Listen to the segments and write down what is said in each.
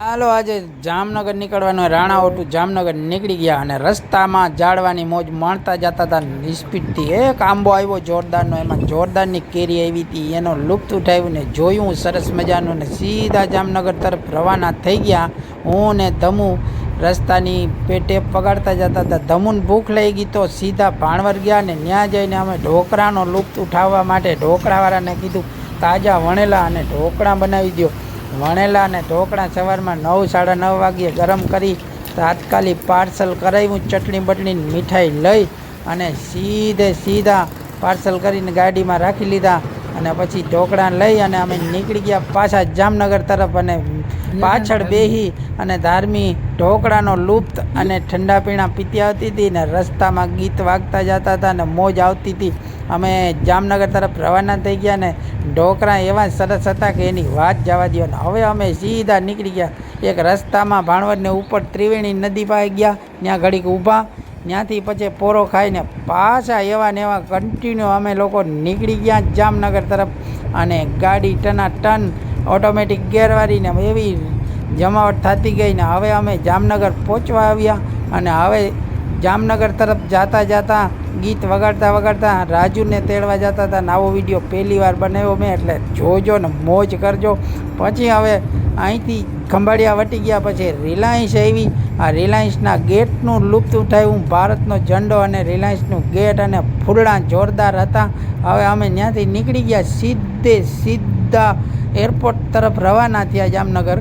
હાલો, આજે જામનગર નીકળવાનું રાણા ઓટુ જામનગર નીકળી ગયા અને રસ્તામાં જાળવાની મોજ માણતા જતા હતા. નિસ્પીડથી એક આંબો આવ્યો જોરદારનો. એમાં જોરદારની કેરી આવી હતી. એનો લુપ્ત ઉઠાવ્યું ને જોયું સરસ મજાનું ને સીધા જામનગર તરફ રવાના થઈ ગયા. હું ને ધમુ રસ્તાની પેટે પગાડતા જતા હતા. ધમુન ભૂખ લઈ ગઈ તો સીધા ભાણવર ગયા ને ત્યાં જઈને અમે ઢોકળાનો લુપ્ત ઉઠાવવા માટે ઢોકળાવાળાને કીધું, તાજા વણેલા અને ઢોકળા બનાવી દો વણેલા અને ઢોકળા સવારમાં નવ, સાડા નવ વાગ્યે ગરમ કરી તાત્કાલિક પાર્સલ કરાવ્યું. ચટણી, બટણી, મીઠાઈ લઈ અને સીધે સીધા પાર્સલ કરીને ગાડીમાં રાખી લીધા અને પછી ઢોકળા લઈ અને અમે નીકળી ગયા પાછા જામનગર તરફ અને પાછળ બેહી અને ધાર્મી ઢોકળાનો લુપ્ત અને ઠંડા પીણા પીતી આવતી હતી ને રસ્તામાં ગીત વાગતા જતા હતા ને મોજ આવતી હતી. અમે જામનગર તરફ રવાના થઈ ગયા ને ઢોકળા એવા સરસ હતા કે એની વાત જવા દો ને હવે અમે સીધા નીકળી ગયા. એક રસ્તામાં ભાણવડને ઉપર ત્રિવેણી નદી પાસે ગયા. ત્યાં ઘડીક ઊભા. ત્યાંથી પછી પોરો ખાઈને પાછા એવા ને એવા કન્ટિન્યુ અમે લોકો નીકળી ગયા જામનગર તરફ. અને ગાડી ટના ટન ઓટોમેટિક ગેરવાળીને એવી જમાવટ થતી ગઈ ને હવે અમે જામનગર પહોંચવા આવ્યા. અને હવે જામનગર તરફ જાતા જાતા ગીત વગાડતા વગાડતા રાજુને તેડવા જતા હતા નાવો વીડિયો પહેલી વાર બનાવ્યો મેં એટલે જોજો ને મોજ કરજો. પછી હવે અહીંથી ખંભાળિયા વટી ગયા પછી રિલાયન્સ આવી. આ રિલાયન્સના ગેટનું લુપ્ત ઉઠાવ્યું ભારતનો ઝંડો અને રિલાયન્સનું ગેટ અને ફૂલડા જોરદાર હતા. હવે અમે ત્યાંથી નીકળી ગયા સીધે સીધા એરપોર્ટ તરફ રવાના થયા જામનગર.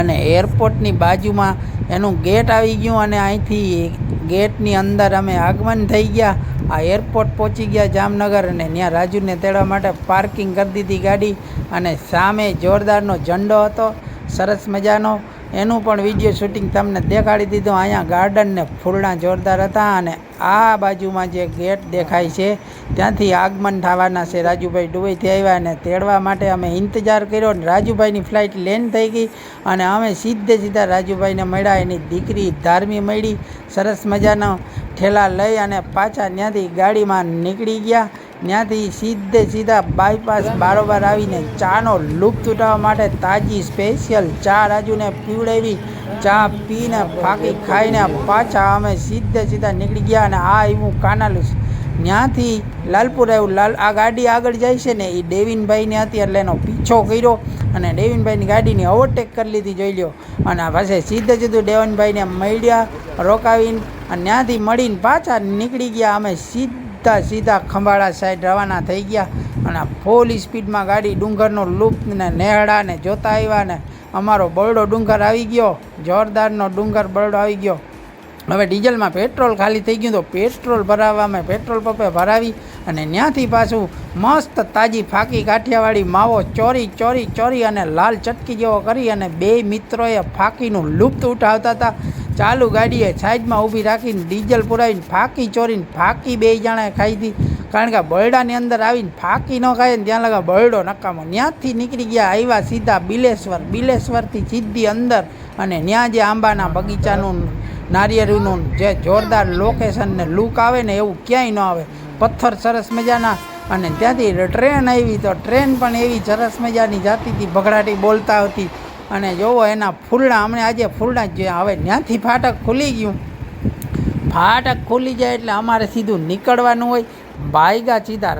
અને એરપોર્ટની બાજુમાં એનું ગેટ આવી ગયું અને અહીંથી ગેટની અંદર અમે આગમન થઈ ગયા. આ એરપોર્ટ પહોંચી ગયા જામનગર અને ત્યાં રાજુને તેડવા માટે પાર્કિંગ કરી દીધી ગાડી અને સામે જોરદારનો ઝંડો હતો. સરસ મજાનો એનું પણ વીડિયો શૂટિંગ તમને દેખાડી દીધું. અહીંયા ગાર્ડન ને ફૂલડા જોરદાર હતા અને આ બાજુમાં જે ગેટ દેખાય છે, ત્યાંથી આગમન થવાના છે. રાજુભાઈ દુબઈથી આવ્યા અને તેડવા માટે અમે ઇંતજાર કર્યો અને રાજુભાઈની ફ્લાઇટ લેન્ડ થઈ ગઈ અને અમે સીધે સીધા રાજુભાઈને મળ્યા. એની દીકરી ધાર્મી મળી. સરસ મજાનો ઠેલા લઈ અને પાછા ત્યાંથી ગાડીમાં નીકળી ગયા. ત્યાંથી સીધે સીધા બાયપાસ બારોબાર આવીને ચાનો લુપ્ત ઉઠાવવા માટે તાજી સ્પેશિયલ ચા રાજુને પીવડાવી. ચા પીને ફાંકી ખાઈને પાછા અમે સીધે સીધા નીકળી ગયા અને આ આવ્યું કાનાલુસ ત્યાંથી લાલપુર આવ્યું. લાલ, આ ગાડી આગળ જાય છે ને એ ડેવિનભાઈને હતી એટલે એનો પીછો કર્યો અને દેવિનભાઈની ગાડીની ઓવરટેક કરી લીધી, જોઈ લ્યો. અને પાસે સીધે સીધું દેવનભાઈને મળ્યા, રોકાવીને અને ત્યાંથી મળીને પાછા નીકળી ગયા. અમે સીધા સીધા ખંભાળા સાઈડ રવાના થઈ ગયા અને ફૂલ સ્પીડમાં ગાડી ડુંગરનો લૂપને નેહડા ને જોતા આવ્યા ને અમારો બરડો ડુંગર આવી ગયો, જોરદારનો ડુંગર બરડો આવી ગયો. હવે ડીઝલમાં પેટ્રોલ ખાલી થઈ ગયું તો પેટ્રોલ ભરાવવા અમે પેટ્રોલ પંપે ભરાવી અને ત્યાંથી પાછું મસ્ત તાજી ફાકી કાઠિયાવાડી માવો ચોરી ચોરી ચોરી અને લાલ ચટકી જેવો કરી અને બે મિત્રોએ ફાકીનું લુપ્ત ઉઠાવતા હતા. ચાલુ ગાડીએ સાઈડમાં ઊભી રાખીને ડીઝલ પુરાવીને ફાકી ચોરીને ફાકી બે જણાએ ખાઈ હતી. કારણ કે બરડાની અંદર આવીને ફાકી ન ખાય ને ત્યાં લગા બરડો નકામો. ત્યાંથી નીકળી ગયા આવ્યા સીધા બિલેશ્વર, બિલેશ્વરથી સીધી અંદર. અને ત્યાં જે આંબાના બગીચાનું નારિયેળીનું જે જોરદાર લોકેશન ને લુક આવે ને એવું ક્યાંય ન આવે. પથ્થર સરસ મજાના. અને ત્યાંથી ટ્રેન આવી તો ટ્રેન પણ એવી સરસ મજાની જાતી હતી, ભગડાટી બોલતા હતી. અને જોવો એના ફૂલડા અમને આજે ફૂલડા જ જોયા. હવે ત્યાંથી ફાટક ખુલી ગયું. ફાટક ખુલી જાય એટલે અમારે સીધું નીકળવાનું હોય. બાયગા સીધા